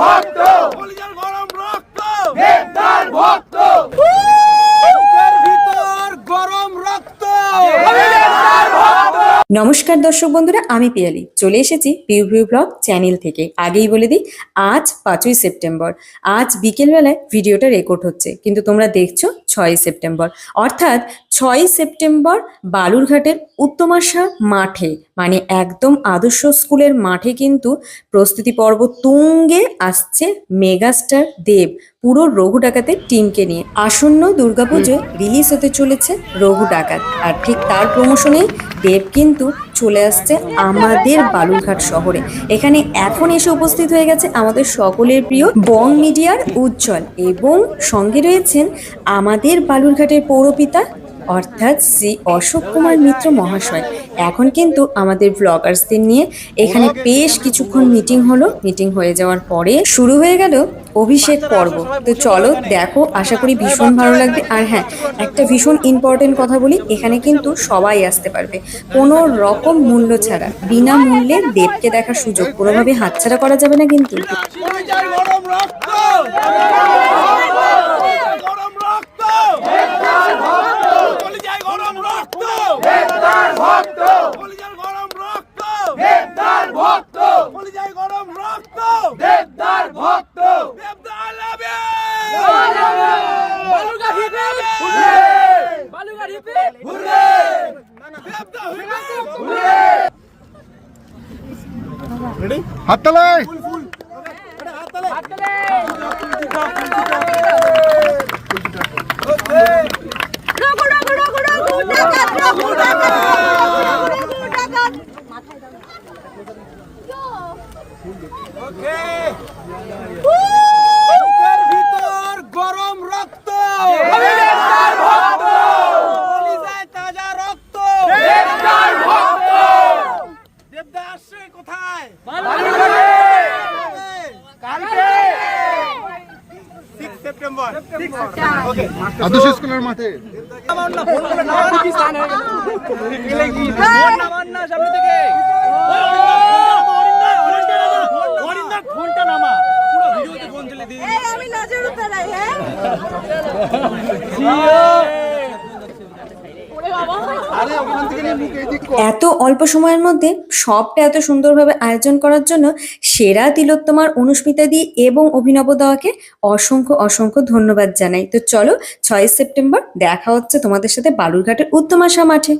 কলিজার গরম রক্ত দেবদার ভক্ত বুকের ভিতর গরম রক্ত দেবদার ভক্ত নমস্কার দর্শক বন্ধুরা, আমি পিয়ালি। চলে এসেছি পিউ ভিউ ব্লগ চ্যানেল থেকে। আগেই বলে দিই, আজ পাঁচই সেপ্টেম্বর। আজ বিকেলবেলায় ভিডিওটা রেকর্ড হচ্ছে। কিন্তু তোমরা দেখছ ছয়ই সেপ্টেম্বর। অর্থাৎ ছয়ই সেপ্টেম্বর বালুরঘাটের উত্তমাশা মাঠে মানে একদম আদর্শ স্কুলের মাঠে কিন্তু প্রস্তুতি পর্ব তুঙ্গে আসছে মেগাস্টার দেব। পুরো রঘু ডাকাতের টিমকে নিয়ে। আসন্ন দুর্গাপুজোয় রিলিজ হতে চলেছে রঘু ডাকাত। আর ঠিক তার প্রমোশনেই দেব কিন্তু চলে আসছে আমাদের বালুরঘাট শহরে। এখানে এখন এসে উপস্থিত হয়ে গেছে আমাদের সকলের প্রিয় বং মিডিয়ার উজ্জ্বল এবং সঙ্গে রয়েছেন আমাদের বালুরঘাটের পৌরপিতা অর্থাৎ শ্রী অশোক কুমার মিত্র মহাশয়। এখন কিন্তু আমাদের ব্লগার্সদের নিয়ে এখানে বেশ কিছুক্ষণ মিটিং হলো। মিটিং হয়ে যাওয়ার পরে শুরু হয়ে গেল অভিষেক পর্ব। তো চলো দেখো, আশা করি ভীষণ ভালো লাগবে। আর হ্যাঁ একটা ভীষণ ইম্পর্টেন্ট কথা বলি, এখানে কিন্তু সবাই আসতে পারবে। কোনো রকম মূল্য ছাড়া বিনা মূল্যে দেবকে দেখার সুযোগ কোনোভাবে হাতছাড়া করা যাবে না কিন্তু কলিজার গরম রক্ত গরম রক্ত কলিজার গরম রক্ত দেবদার ভক্ত কলিজার গরম রক্ত দেবদার ভক্ত কলিজার গরম রক্ত দেবদার ভক্ত দেবদা I love হাত তালে হাত তালে হিপি হুররে হাত তালে হাততালি রঘু রঘু রঘু রঘু ডাকাত রঘু ডাকাত রঘু ডাকাত বুকের ভিতর গরম রক্ত। তাজা রক্ত। দেবদার ভক্ত। দেবদা আসছে কোথায়? বালুরঘাটে। কালকে। 6 সেপ্টেম্বর আদর্শ স্কুলের মাঠে। আমি হ্যাঁ? এত অল্প সময়ের মধ্যে সবটা এত সুন্দরভাবে আয়োজন করার জন্য সেরা তিলোত্তমার অনুস্মিতা দি এবং অভিনব দাওয়াকে অসংখ্য অসংখ্য ধন্যবাদ জানাই। তো চলো ছয় সেপ্টেম্বর দেখা হচ্ছে তোমাদের সাথে বালুরঘাটের উত্তমাশা মাঠে।